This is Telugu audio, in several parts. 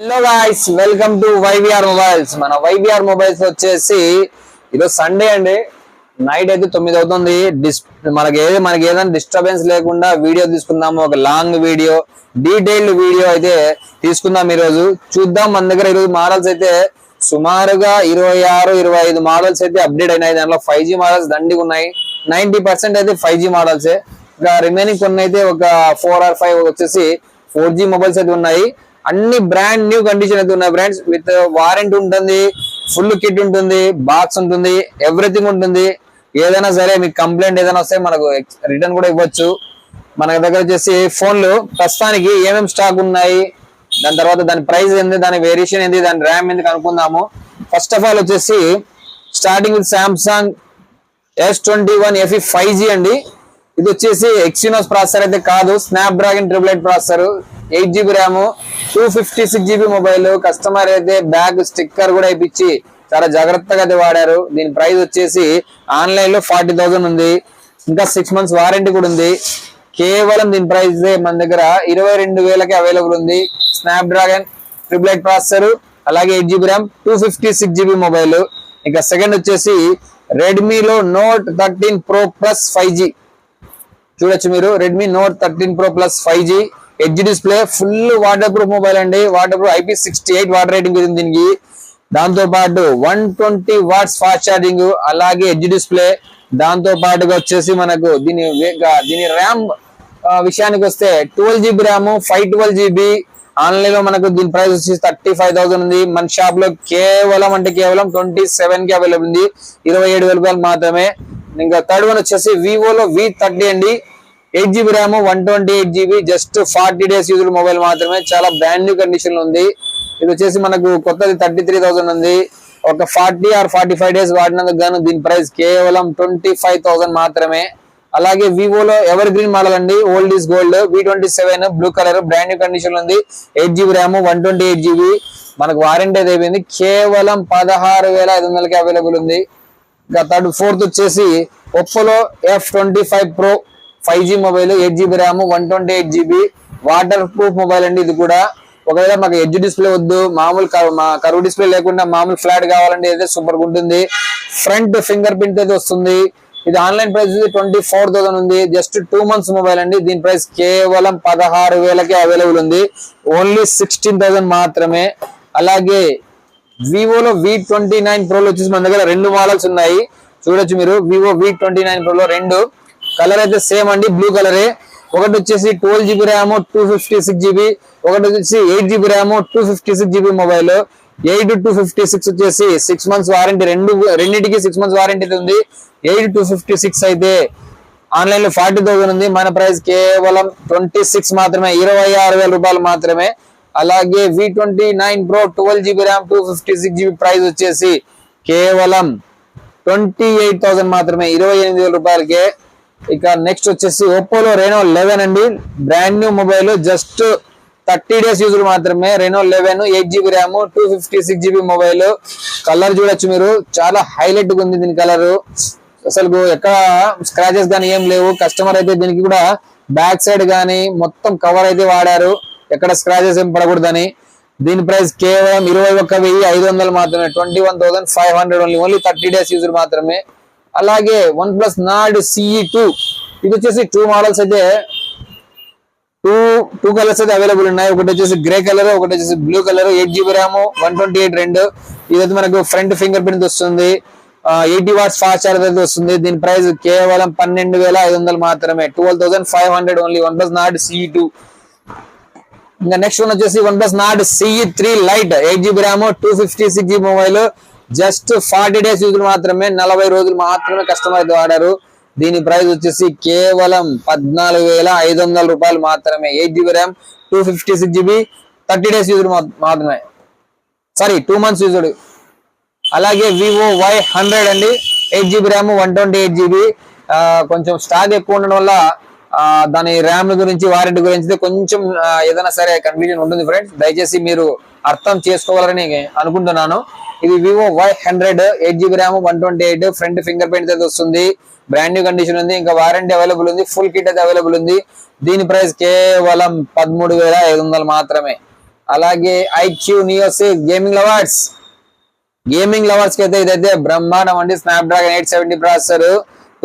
Hello guys welcome to YVR Mobiles మన వైవిఆర్ మొబైల్స్ వచ్చేసి ఈరోజు సండే అండి. నైట్ అయితే తొమ్మిది అవుతుంది. డిస్ మనకి ఏది మనకి ఏదైనా డిస్టర్బెన్స్ లేకుండా వీడియో తీసుకుందాము. ఒక లాంగ్ వీడియో డీటెయిల్డ్ వీడియో అయితే తీసుకుందాం ఈరోజు. చూద్దాం మన దగ్గర ఈరోజు మోడల్స్ అయితే సుమారుగా ఇరవై ఆరు ఇరవై ఐదు మోడల్స్ అయితే అప్డేట్ అయినాయి. దాంట్లో ఫైవ్ జీ మోడల్స్ దండిగా ఉన్నాయి. నైన్టీ పర్సెంట్ అయితే ఫైవ్ జీ మోడల్సే ఇంకా రిమైనింగ్ కొన్ని అయితే ఒక ఫోర్ ఆర్ ఫైవ్ వచ్చేసి ఫోర్ జీ మొబైల్స్ అయితే ఉన్నాయి. అన్ని బ్రాండ్ న్యూ కండిషన్ అయితే ఉన్నాయి బ్రాండ్స్ విత్ వారంటీ ఉంటుంది ఫుల్ కిట్ ఉంటుంది బాక్స్ ఉంటుంది ఎవ్రీథింగ్ ఉంటుంది. ఏదైనా సరే మీకు కంప్లైంట్ ఏదైనా వస్తే మనకు రిటర్న్ కూడా ఇవ్వచ్చు. మన దగ్గర వచ్చేసి ఫోన్లు ప్రస్తుతానికి ఏమేమి స్టాక్ ఉన్నాయి దాని తర్వాత దాని ప్రైస్ ఏంది దాని వేరియేషన్ ఏంది దాని ర్యామ్ ఏంది కనుక్కుందాము. ఫస్ట్ ఆఫ్ ఆల్ వచ్చేసి starting with Samsung S twenty one FE five G అండి. ఇది వచ్చేసి ఎక్సినోస్ ప్రాసెసర్ అయితే కాదు Snapdragon triple eight processor eight GB RAM two fifty six GB mobile customer అయితే బ్యాగ్ స్టిక్కర్ కూడా ఇప్పించి చాలా జాగ్రత్తగా అయితే వాడారు. దీని ప్రైస్ వచ్చేసి ఆన్లైన్లో ఫార్టీ థౌసండ్ ఉంది. ఇంకా సిక్స్ మంత్స్ వారంటీ కూడా ఉంది. కేవలం దీని ప్రైస్ మన దగ్గర ఇరవై రెండు వేలకి అవైలబుల్ ఉంది. Snapdragon triple eight processor అలాగే eight GB RAM two fifty six GB mobile. ఇంకా సెకండ్ వచ్చేసి రెడ్మీలో Note thirteen Pro Plus five G. చూడొచ్చు మీరు Redmi Note thirteen Pro Plus five G. H display full waterproof mobile అండి. Waterproof IP sixty eight water rating ఉంది దీనికి. దాంతో పాటు one twenty watts fast charging అలాగే హెచ్ డిస్ప్లే దాంతో పాటుగా వచ్చేసి మనకు దీని దీని ర్యామ్ విషయానికి వస్తే twelve GB RAM five twelve GB ఆన్లైన్లో మనకు దీని ప్రైస్ వచ్చి థర్టీ ఫైవ్ థౌసండ్ ఉంది. మన షాప్లో కేవలం అంటే కేవలం ట్వంటీ సెవెన్కి అవైలబుల్ ఉంది. ఇరవై ఏడు వేల రూపాయలు మాత్రమే. ఇంకా థర్డ్ వన్ వచ్చేసి వివోలో వి థర్టీ అండి. Eight GB RAM one twenty eight GB just forty days use mobile మాత్రమే. చాలా బ్రాండ్ న్యూ కండిషన్ ఉంది. ఇది వచ్చేసి మనకు కొత్తది థర్టీ త్రీ థౌసండ్ ఉంది. ఒక forty or forty five days వాడినందుకు గాను దీని ప్రైస్ కేవలం ట్వంటీ ఫైవ్ థౌసండ్ మాత్రమే. అలాగే వివోలో ఎవర్ గ్రీన్ మోడల్ అండి. Old is gold V twenty seven blue colour brand new condition ఉంది. Eight GB RAM one twenty eight GB. మనకు వారంటీ అది అయిపోయింది. కేవలం పదహారు వేల ఐదు వందలకి అవైలబుల్ ఉంది. ఇంకా థర్డ్ ఫోర్త్ వచ్చేసి ఒప్పోలో F twenty five Pro five G mobile eight GB RAM one twenty eight GB waterproof mobile అండి ఇది కూడా. ఒకవేళ మాకు ఎడ్జ్ డిస్ప్లే వద్దు మామూలు కరువు డిస్ప్లే లేకుండా మామూలు ఫ్లాట్ కావాలంటే అయితే సూపర్ ఉంటుంది. ఫ్రంట్ ఫింగర్ ప్రింట్ అయితే వస్తుంది. ఇది online price twenty four thousand ఉంది. జస్ట్ టూ మంత్స్ మొబైల్ అండి. దీని ప్రైస్ కేవలం పదహారు వేలకే అవైలబుల్ ఉంది. ఓన్లీ సిక్స్టీన్ థౌసండ్ మాత్రమే. అలాగే వివోలో వి ట్వంటీ నైన్ ప్రోలో వచ్చేసి మన దగ్గర రెండు మోడల్స్ ఉన్నాయి. చూడొచ్చు మీరు. వివో వి ట్వంటీ నైన్ ప్రోలో రెండు. కలర్ అయితే సేమ్ అండి బ్లూ కలరే ఒకటి వచ్చేసి twelve GB RAM two fifty six GB ఒకటి వచ్చేసి eight GB RAM two fifty six GB mobile eight two fifty six వచ్చేసి సిక్స్ మంత్స్ వారంటీ రెండు రెండింటికి సిక్స్ మంత్స్ వారంటీ ఉంది. ఎయిట్ టూ ఫిఫ్టీ సిక్స్ అయితే ఆన్లైన్లో ఫార్టీ థౌసండ్ ఉంది. మన ప్రైస్ కేవలం ట్వంటీ సిక్స్ మాత్రమే ఇరవై ఆరు వేల రూపాయలు మాత్రమే. అలాగే V twenty nine Pro twelve GB RAM two fifty six GB price వచ్చేసి కేవలం ట్వంటీ ఎయిట్ థౌసండ్ మాత్రమే ఇరవై ఎనిమిది వేల రూపాయలకే. ఇక నెక్స్ట్ వచ్చేసి ఒప్పోలో రెనో లెవెన్ అండి. Brand new mobile just thirty days use మాత్రమే. Reno eleven eight GB RAM two fifty six GB mobile colour చూడొచ్చు మీరు. చాలా హైలైట్గా ఉంది దీని కలర్ అసలు ఎక్కడ స్క్రాచెస్ కానీ ఏం లేవు. కస్టమర్ అయితే దీనికి కూడా బ్యాక్ సైడ్ కానీ మొత్తం కవర్ అయితే వాడారు. ఎక్కడ స్క్రాచెస్ ఏం పడకూడదని. దీని ప్రైస్ కేవలం ఇరవై ఒక్క వెయ్యి ఐదు వందలు మాత్రమే. Twenty one thousand five hundred only only thirty days user మాత్రమే. అలాగే one plus Nord CE two ఇది వచ్చేసి టూ మోడల్స్ అయితే టూ టూ కలర్స్ అయితే అవైలబుల్ ఉన్నాయి. ఒకటి వచ్చేసి గ్రే కలర్ ఒకటి వచ్చేసి blue colour eight GB RAM one twenty eight రెండు. ఇదైతే మనకు ఫ్రంట్ ఫింగర్ ప్రింట్ వస్తుంది. ఎయిటీ వాట్స్ ఫాస్ట్ చార్జర్ అయితే వస్తుంది. దీని ప్రైస్ కేవలం పన్నెండు వేల ఐదు వందలు మాత్రమే. Twelve thousand five hundred only OnePlus Nord CE two ఇంకా నెక్స్ట్ వన్ వచ్చేసి OnePlus Nord CE three Lite eight GB RAM two fifty six GB mobile just forty days use మాత్రమే నలభై రోజులు మాత్రమే కస్టమర్ వాడారు. దీని ప్రైస్ వచ్చేసి కేవలం పద్నాలుగు వేల ఐదు వందల రూపాయలు మాత్రమే. Eight GB RAM two fifty six GB thirty days use మాత్రమే. సారీ టూ మంత్స్ యూజ్డ్ అలాగే వివో వై హండ్రెడ్ అండి. Eight GB RAM one twenty eight GB. కొంచెం స్టాక్ ఎక్కువ ఉండడం వల్ల దాని ర్యామ్ గురించి వారెంట్ గురించి అయితే కొంచెం ఏదైనా సరే కన్ఫ్యూజన్ ఉంటుంది ఫ్రెండ్స్ దయచేసి మీరు అర్థం చేసుకోవాలని అనుకుంటున్నాను. ఇది Vivo Y hundred eight GB RAM one twenty eight front fingerprint అయితే వస్తుంది. బ్రాండ్ న్యూ కండిషన్ ఉంది ఇంకా వారంటీ అవైలబుల్ ఉంది ఫుల్ కిట్ అయితే అవైలబుల్ ఉంది. దీని ప్రైస్ కేవలం పదమూడు వేల ఐదు వందలు మాత్రమే. అలాగే iQOO Neos gaming lovers gaming లవర్స్కి అయితే ఇదైతే బ్రహ్మాండం అండి. Snapdragon eight seventy processor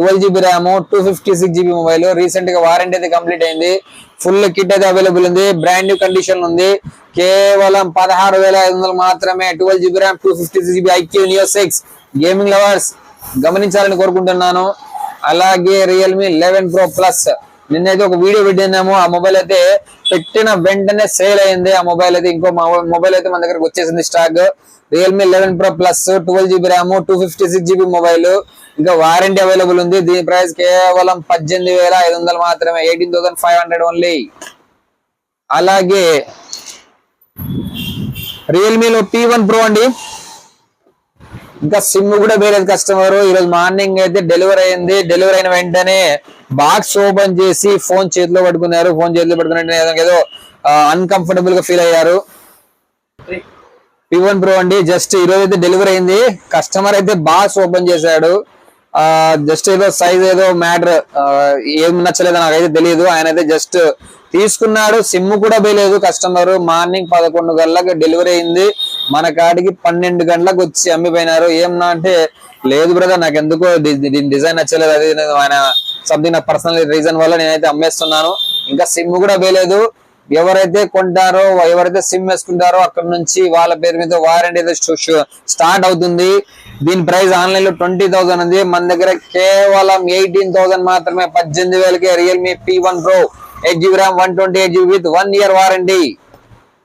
twelve GB RAM two fifty six GB mobile రీసెంట్గా వారంటీ అయితే కంప్లీట్ అయింది. ఫుల్ కిట్ అయితే అవైలబుల్ ఉంది. బ్రాండ్ న్యూ కండిషన్ ఉంది. కేవలం పదహారు వేల ఐదు వందలు మాత్రమే twelve GB RAM two fifty six GB iQOO Neo six gaming lovers గమనించాలని కోరుకుంటున్నాను. అలాగే రియల్మీ లెవెన్ ప్రో ప్లస్ నిన్నైతే ఒక వీడియో పెట్టినాము ఆ మొబైల్ అయితే పెట్టిన వెంటనే సేల్ అయింది. ఆ మొబైల్ అయితే ఇంకో మొబైల్ అయితే మన దగ్గరకు వచ్చేసింది stock Realme eleven Pro Plus twelve GB RAM two fifty six GB mobile ఇంకా వారంటీ అవైలబుల్ ఉంది. దీని ప్రైస్ కేవలం పద్దెనిమిది వేల ఐదు వందలు మాత్రమే eighteen thousand five hundred only అలాగే రియల్మీలో పీ వన్ ప్రో అండి. ఇంకా సిమ్ కూడా వేరేది కస్టమర్ ఈరోజు మార్నింగ్ అయితే డెలివరీ అయింది. డెలివరీ అయిన వెంటనే బాక్స్ ఓపెన్ చేసి ఫోన్ చేతిలో పట్టుకున్నారు ఫోన్ చేతిలో పట్టుకున్నట్టు ఏదో- ఏదో అన్కంఫర్టబుల్గా ఫీల్ అయ్యారు. పి వన్ ప్రో అండి. జస్ట్ ఈ రోజు అయితే డెలివరీ అయింది. కస్టమర్ అయితే బాక్స్ ఓపెన్ చేశాడు. ఆ జస్ట్ ఏదో సైజ్ ఏదో మ్యాటర్ ఏం నచ్చలేదో నాకైతే తెలియదు ఆయన అయితే జస్ట్ తీసుకున్నాడు. సిమ్ కూడా వేయలేదు కస్టమర్ మార్నింగ్ పదకొండు గంటలకు డెలివరీ అయింది. మన కాడికి పన్నెండు గంటలకు వచ్చి అమ్మిపోయినారు. ఏమన్నా అంటే లేదు బ్రదర్ నాకు ఎందుకో దీని డిజైన్ నచ్చలేదు. అది ఆయన సంథింగ్ నా పర్సనల్ రీజన్ వల్ల నేనైతే అమ్మేస్తున్నాను. ఇంకా సిమ్ కూడా వేయలేదు. ఎవరైతే కొంటారో ఎవరైతే సిమ్ వేసుకుంటారో అక్కడ నుంచి వాళ్ళ పేరు మీద వారంటీ అయితే స్టార్ట్ అవుతుంది. దీని ప్రైస్ ఆన్లైన్లో ట్వంటీ థౌసండ్ ఉంది. మన దగ్గర కేవలం ఎయిటీన్ థౌసండ్ మాత్రమే పద్దెనిమిది వేలకి Realme P one Pro eight GB RAM one twenty eight GB with one year warranty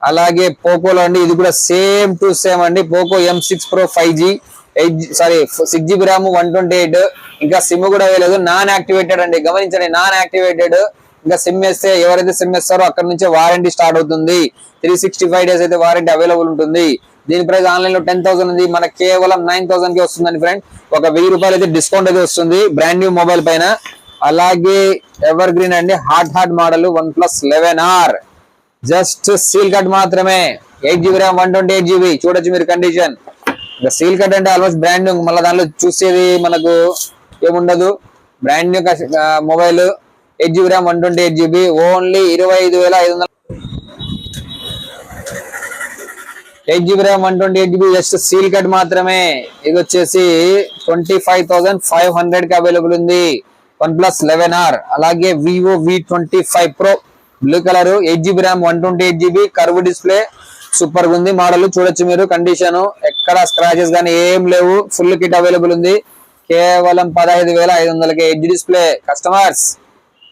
అలాగే పోకోలో అండి ఇది కూడా సేమ్ టు సేమ్ అండి. Poco M six Pro five G eight sorry six GB RAM one twenty eight ఇంకా సిమ్ కూడా వేయలేదు. నాన్ యాక్టివేటెడ్ అండి. గమనించండి నాన్ యాక్టివేటెడ్ ఇంకా సిమ్ వేస్తే ఎవరైతే సిమ్ వేస్తారో అక్కడ నుంచే వారంటీ స్టార్ట్ అవుతుంది. త్రీ సిక్స్టీ ఫైవ్ డేస్ అయితే వారంటీ అవైలబుల్ ఉంటుంది. దీని ప్రైస్ ఆన్లైన్లో టెన్ థౌసండ్ ఉంది. మనకి కేవలం నైన్ థౌసండ్కి వస్తుందండి ఫ్రెండ్ ఒక వెయ్యి రూపాయలు అయితే డిస్కౌంట్ అయితే వస్తుంది. బ్రాండ్ న్యూ మొబైల్ పైన. అలాగే ఎవర్ గ్రీన్ అండి. Hot hot model OnePlus eleven R just seal cut మాత్రమే eight GB RAM one twenty eight GB చూడొచ్చు మీరు కండిషన్ ఇంకా సీల్ కట్ అంటే ఆల్మోస్ట్ బ్రాండ్ న్యూ మళ్ళీ దాంట్లో చూసేది మనకు ఏముండదు. Brand new mobile eight GB RAM one twenty eight GB only ఇరవై ఐదు వేల ఐదు వందల eight GB RAM one twenty eight GB just seal cut మాత్రమే. ఇది వచ్చేసి ట్వంటీ ఫైవ్ థౌసండ్ ఫైవ్ హండ్రెడ్కి అవైలబుల్ ఉంది. వన్ ప్లస్ లెవెన్ ఆర్ అలాగే Vivo V twenty five Pro blue colour eight GB RAM one twenty eight GB curve display సూపర్గా ఉంది. మోడల్ చూడొచ్చు మీరు. కండిషన్ ఎక్కడ స్క్రాచెస్ కానీ ఏం లేవు. ఫుల్ కిట్ అవైలబుల్ ఉంది. కేవలం పదహైదు వేల ఐదు వందలకి ఎడ్జ్ డిస్ప్లే కస్టమర్స్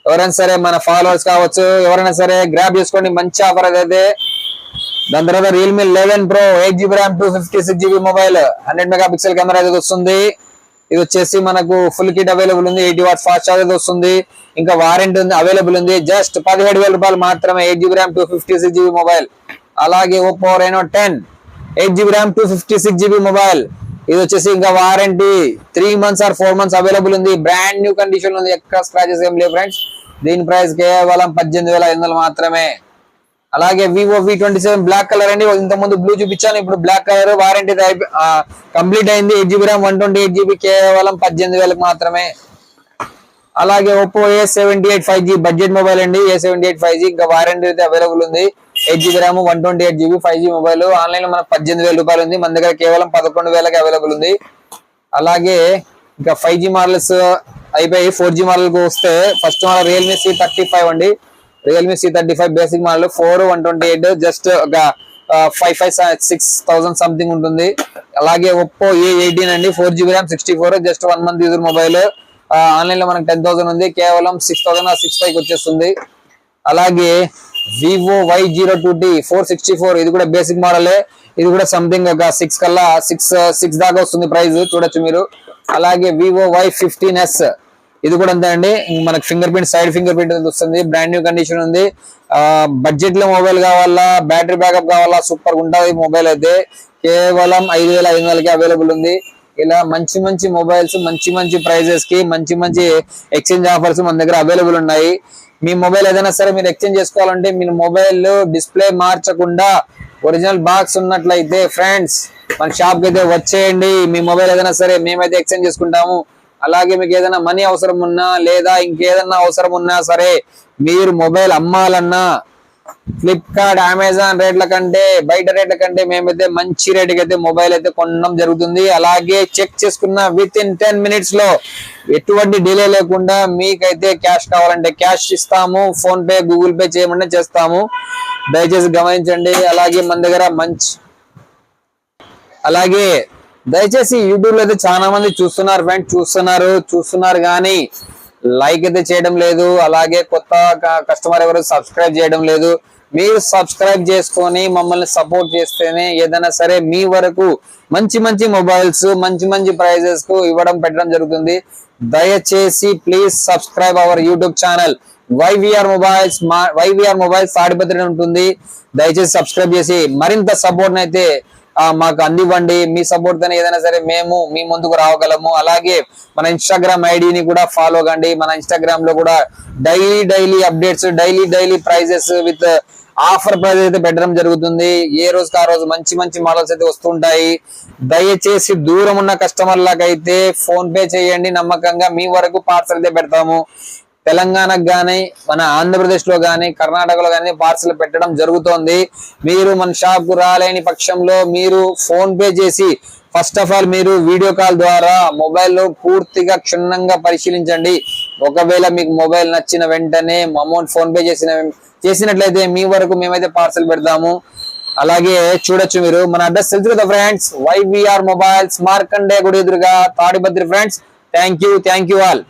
ఎవరైనా సరే మన ఫాలోవర్స్ కావచ్చు ఎవరైనా సరే గ్రాప్ చేసుకోండి. మంచి ఆఫర్ అయితే దాని తర్వాత Realme eleven Pro eight GB RAM two fifty six GB mobile hundred megapixel camera అయితే వస్తుంది. ఇది వచ్చేసి మనకు ఫుల్ కిట్ అవైలబుల్ ఉంది. ఎయిటీ వాట్స్ ఫాస్ట్ ఛార్జర్ వస్తుంది. ఇంకా వారంటీ ఉంది అవైలబుల్ ఉంది. జస్ట్ పదిహేడు వేల రూపాయలు మాత్రమే eight GB RAM two fifty six GB mobile అలాగే Oppo Reno ten eight GB RAM two fifty six GB mobile ఇది వచ్చేసి ఇంకా warranty three months or four months available ఉంది. బ్రాండ్ న్యూ కండిషన్ ఉంది. ఎక్కడ స్క్రాచెస్ ఏం లేవు ఫ్రెండ్స్ దీని ప్రైస్ కేవలం పద్దెనిమిది వేల ఐదు వందలు మాత్రమే. అలాగే Vivo V twenty seven black colour అండి. ఇంత ముందు బ్లూ చూపించాను. ఇప్పుడు బ్లాక్ కలర్ వారంటీ కంప్లీట్ అయింది. Eight GB RAM one twenty eight GB కేవలం పద్దెనిమిది వేలకు మాత్రమే. అలాగే Oppo A seventy eight five G budget mobile అండి. A seventy eight five G ఇంకా వారంటీ అయితే అవైలబుల్ ఉంది. Eight GB RAM one twenty eight GB five G mobile. ఆన్లైన్లో మనకు పద్దెనిమిది వేల రూపాయలు ఉంది. మన దగ్గర కేవలం పదకొండు వేలకి అవైలబుల్ ఉంది. అలాగే ఇంకా ఫైవ్ జీ మోడల్స్ అయిపోయి ఫోర్ జీ మోడల్కి వస్తే first model Realme C thirty five అండి Realme C thirty five basic model four one twenty eight just ఒక five five six thousand something ఉంటుంది. అలాగే ఒప్పో ఏ ఎయిటీన్ అండి. Four GB RAM sixty four just one month user mobile ఆన్లైన్లో మనకి టెన్ థౌసండ్ ఉంది. కేవలం సిక్స్ థౌసండ్ సిక్స్ ఫైవ్ వచ్చేస్తుంది. అలాగే Vivo Y zero two D four sixty four ఇది కూడా బేసిక్ మోడలే ఇది కూడా సంథింగ్ ఒక సిక్స్ కల్లా సిక్స్ సిక్స్ uh, దాకా వస్తుంది ప్రైస్ చూడొచ్చు మీరు. అలాగే వివో వై ఫిఫ్టీన్ ఎస్ ఇది కూడా అంతే అండి. మనకు finger print side finger print వస్తుంది. బ్రాండ్ న్యూ కండిషన్ ఉంది. బడ్జెట్లో మొబైల్ కావాలా బ్యాటరీ బ్యాకప్ కావాలా సూపర్ ఉంటుంది మొబైల్ అయితే. కేవలం ఐదు వేల ఐదు వందలకి అవైలబుల్ ఉంది. ఇలా మంచి మంచి మొబైల్స్ మంచి మంచి ప్రైజెస్కి మంచి మంచి ఎక్స్చేంజ్ ఆఫర్స్ మన దగ్గర అవైలబుల్ ఉన్నాయి. మీ మొబైల్ ఏదైనా సరే మీరు ఎక్స్చేంజ్ చేసుకోవాలంటే మీ మొబైల్ డిస్ప్లే మార్చకుండా ఒరిజినల్ బాక్స్ ఉన్నట్లయితే ఫ్రెండ్స్ మన షాప్కి అయితే వచ్చేయండి. మీ మొబైల్ ఏదైనా సరే మేమైతే ఎక్స్చేంజ్ చేసుకుంటాము. అలాగే మీకు ఏదైనా మనీ అవసరం ఉన్నా లేదా ఇంకేదైనా అవసరం ఉన్నా సరే మీరు మొబైల్ అమ్మాలన్నా ఫ్లిప్కార్ట్ అమెజాన్ రేట్ల కంటే బయట రేట్ల కంటే మేమైతే మంచి రేటుకి అయితే మొబైల్ అయితే కొనడం జరుగుతుంది. అలాగే చెక్ చేసుకున్న విత్ ఇన్ టెన్ మినిట్స్లో ఎటువంటి డిలే లేకుండా మీకైతే క్యాష్ కావాలంటే క్యాష్ ఇస్తాము. ఫోన్ పే గూగుల్ పే చేయమంటే చేస్తాము. దయచేసి గమనించండి. అలాగే మన దగ్గర మంచి అలాగే దయచేసి యూట్యూబ్లో అయితే చాలా మంది చూస్తున్నారు ఫ్రెండ్ చూస్తున్నారు చూస్తున్నారు కానీ లైక్ అయితే చేయడం లేదు అలాగే కొత్త కస్టమర్ ఎవరు సబ్స్క్రైబ్ చేయడం లేదు. మీరు సబ్స్క్రైబ్ చేసుకొని మమ్మల్ని సపోర్ట్ చేస్తేనే ఏదైనా సరే మీ వరకు మంచి మంచి మొబైల్స్ మంచి మంచి ప్రైజెస్కు ఇవ్వడం పెట్టడం జరుగుతుంది. దయచేసి please subscribe our YouTube channel. YVR mobiles YVR mobiles Tadipatri ఉంటుంది. దయచేసి సబ్స్క్రైబ్ చేసి మరింత సపోర్ట్ అయితే మాకు అందివ్వండి. మీ సపోర్ట్ తోనే ఏదైనా సరే మేము మీ ముందుకు రావగలము. అలాగే మన ఇన్స్టాగ్రామ్ ఐడిని కూడా ఫాలో కండి. మన ఇన్స్టాగ్రామ్లో కూడా daily daily updates daily daily prizes with offer prize అయితే పెట్టడం జరుగుతుంది. ఏ రోజుకి ఆ రోజు మంచి మంచి మోడల్స్ అయితే వస్తుంటాయి. దయచేసి దూరం ఉన్న కస్టమర్లకైతే ఫోన్ పే చేయండి. నమ్మకంగా మీ వరకు పార్సల్ అయితే పెడతాము. తెలంగాణకు కానీ మన ఆంధ్రప్రదేశ్లో కర్ణాటకలో కానీ పార్సల్ పెట్టడం జరుగుతోంది. మీరు మన షాప్కు రాలేని పక్షంలో మీరు ఫోన్ పే చేసి ఫస్ట్ ఆఫ్ ఆల్ మీరు వీడియో కాల్ ద్వారా మొబైల్లో పూర్తిగా క్షుణ్ణంగా పరిశీలించండి. ఒకవేళ మీకు మొబైల్ నచ్చిన వెంటనే అమౌంట్ ఫోన్ పే చేసిన చేసినట్లయితే మీ వరకు మేమైతే పార్సల్ పెడతాము. అలాగే చూడొచ్చు మీరు మన అడ్రస్ తెలుసు కదా ఫ్రెండ్స్ వైవిఆర్ మొబైల్స్ మార్కండే గుడి ఎదురుగా Tadipatri friends thank you thank you all